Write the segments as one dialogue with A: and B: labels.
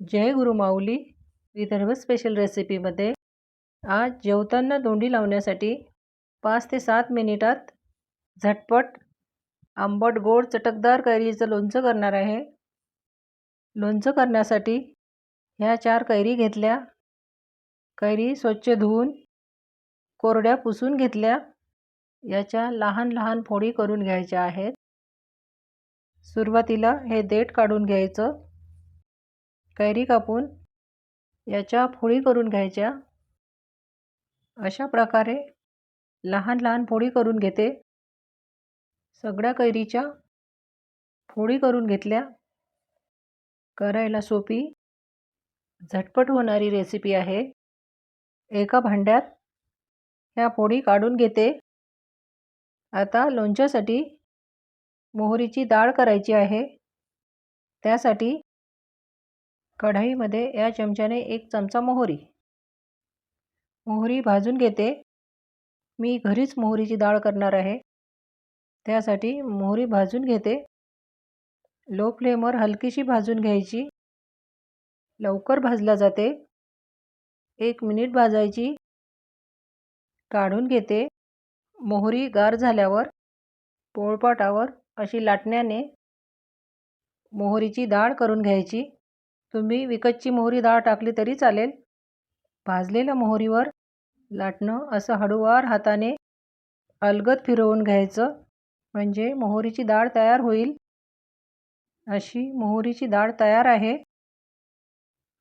A: जय गुरु माऊली. Vidarbha special रेसिपीमध्ये आज जेवताना दोंडी लावण्यासाठी पाच ते सात मिनिटात झटपट आंबट गोड चटकदार कैरीचं लोणचं करणार आहे. लोणचं करण्यासाठी ह्या चार कैरी घेतल्या. कैरी स्वच्छ धुवून कोरड्या पुसून घेतल्या. याच्या लहान लहान फोडी करून घ्यायच्या आहेत. सुरुवातीला हे देठ काढून घ्यायचं. कैरी कापून याच्या फोडी करून घ्यायच्या. अशा प्रकारे लहान लहान फोडी करून घेते. सगळ्या कैरीच्या फोडी करून घेतल्या. करायला सोपी झटपट होणारी रेसिपी आहे. एका भांड्यात ह्या फोडी काढून घेते. आता लोणच्यासाठी मोहरीची डाळ करायची आहे. त्यासाठी कढाईमध्ये या चमच्याने एक चमचा मोहरी. मोहरी भाजून घेते. मी घरीच मोहरीची डाळ करणार आहे. त्यासाठी मोहरी भाजून घेते. लो फ्लेमवर हलकीशी भाजून घ्यायची. लवकर भाजला जाते. एक मिनिट भाजायची. काढून घेते. मोहरी गार झाल्यावर पोळपाटावर अशी लाटण्याने मोहरीची डाळ करून घ्यायची. तुम्ही विकतची मोहरी डाळ टाकली तरी चालेल. भाजलेल्या मोहरीवर लाटणं असं हळूवार हाताने अलगद फिरवून घ्यायचं. म्हणजे मोहरीची डाळ तयार होईल. अशी मोहरीची डाळ तयार आहे.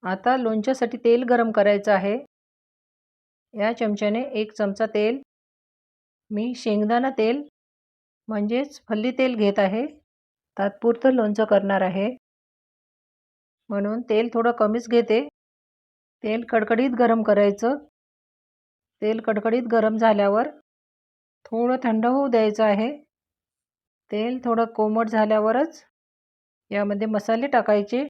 A: आता लोणच्यासाठी तेल गरम करायचं आहे. या चमच्याने एक चमचा तेल. मी शेंगदाणा तेल म्हणजेच फल्ली तेल घेत आहे. तात्पुरतं लोणचं करणार आहे. म्हणून तेल थोडं कमीच घेते. तेल कडकडीत गरम करायचं. तेल कडकडीत गरम झाल्यावर थोडं थंड होऊ द्यायचं आहे. तेल थोडं कोमट झाल्यावरच यामध्ये मसाले टाकायचे.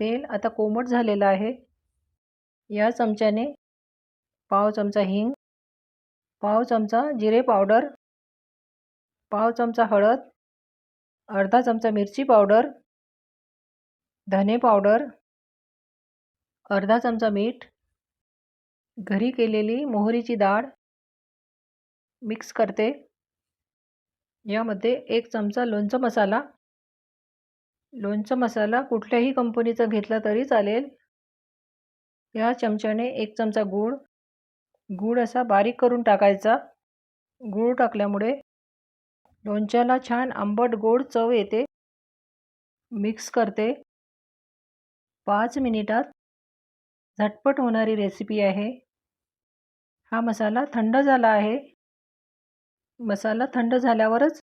A: तेल आता कोमट झालेलं आहे. या चमच्याने पाव चमचा हिंग पाव चमचा जिरे पावडर पाव चमचा हळद अर्धा चमचा मिरची पावडर धने पावडर अर्धा चमचा मीठ घरी केलेली मोहरीची डाळ मिक्स करते. यामध्ये एक चमचा लोणचं मसाला. लोणचं मसाला कुठल्याही कंपनीचा घेतला तरी चालेल. या चमच्याने एक चमचा गूळ गूळ असा बारीक करून टाकायचा. गूळ टाकल्यामुळे लोणच्याला छान आंबट गोड चव येते. मिक्स करते. पाच मिनिटात झटपट होणारी रेसिपी आहे. हा मसाला थंड झाला आहे. मसाला थंड झाल्यावरच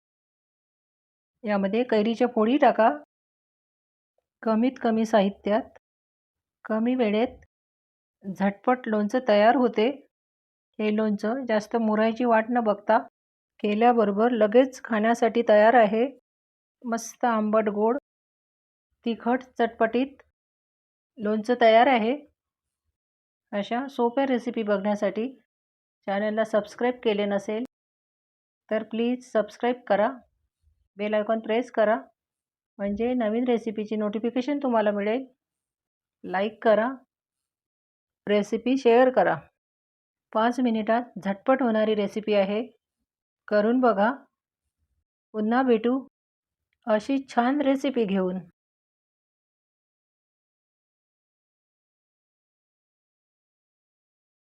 A: यामध्ये कैरीच्या फोडी टाका. कमीत कमी साहित्यात कमी वेळेत झटपट लोणचं तयार होते. हे लोणचं जास्त मुरायची वाट न बघता केल्याबरोबर लगेच खाण्यासाठी तयार आहे. मस्त आंबट गोड तिखट चटपटीत लोणचं तयार आहे. अशा सोप्या रेसिपी बघण्यासाठी चॅनलला सबस्क्राईब केले नसेल तर प्लीज सबस्क्राईब करा. बेल आयकॉन प्रेस करा. म्हणजे नवीन रेसिपीची नोटिफिकेशन तुम्हाला मिळेल. लाईक करा. रेसिपी शेअर करा. पाच मिनिटात झटपट होणारी रेसिपी आहे. करून बघा. पुन्हा भेटू. अशी छान रेसिपी घेऊन.